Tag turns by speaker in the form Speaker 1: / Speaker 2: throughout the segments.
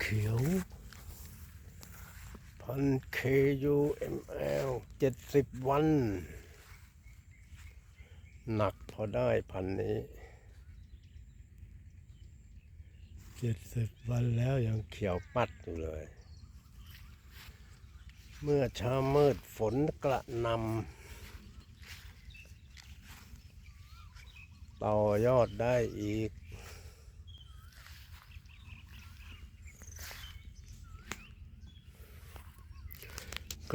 Speaker 1: เขียวพัน KUML เจ็ดสิบวัน หนักพอได้พันนี้เจ็ดสิบวันแล้วยังเขียวปัดอยู่เลย เมื่อเช้ามืดฝนกระนำต่อยอดได้อีก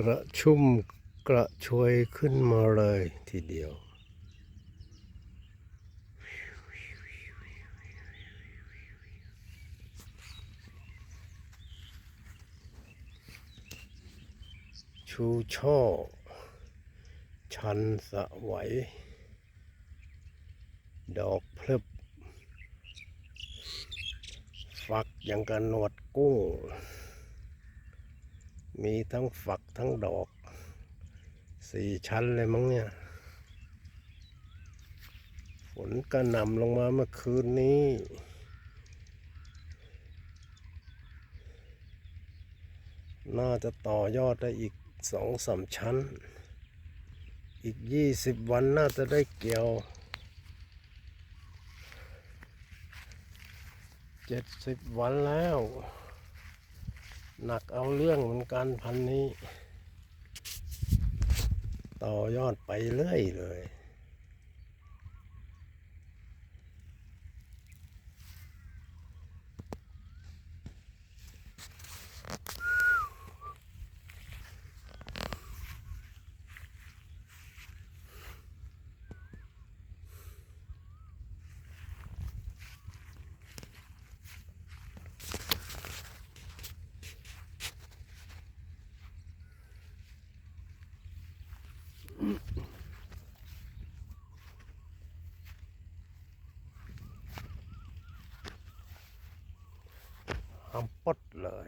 Speaker 1: กระชุ่มกระชวยขึ้นมาเลยทีเดียวชูช่อ ชันสะไหว ดอกพลึบฝักอย่างกันหนวดกุ้ง มีทั้งฝักทั้งดอกสี่ชั้นเลยมั้งเนี่ย ฝนกระหน่ำลงมาเมื่อคืนนี้ น่าจะต่อยอดได้อีกสองสามชั้น อีกยี่สิบวันน่าจะได้เกี่ยวเจ็ดสิบวันแล้ว หนักเอาเรื่องเหมือนกันพันนี้ ต่อยอดไปเรื่อยเลยำปดเลย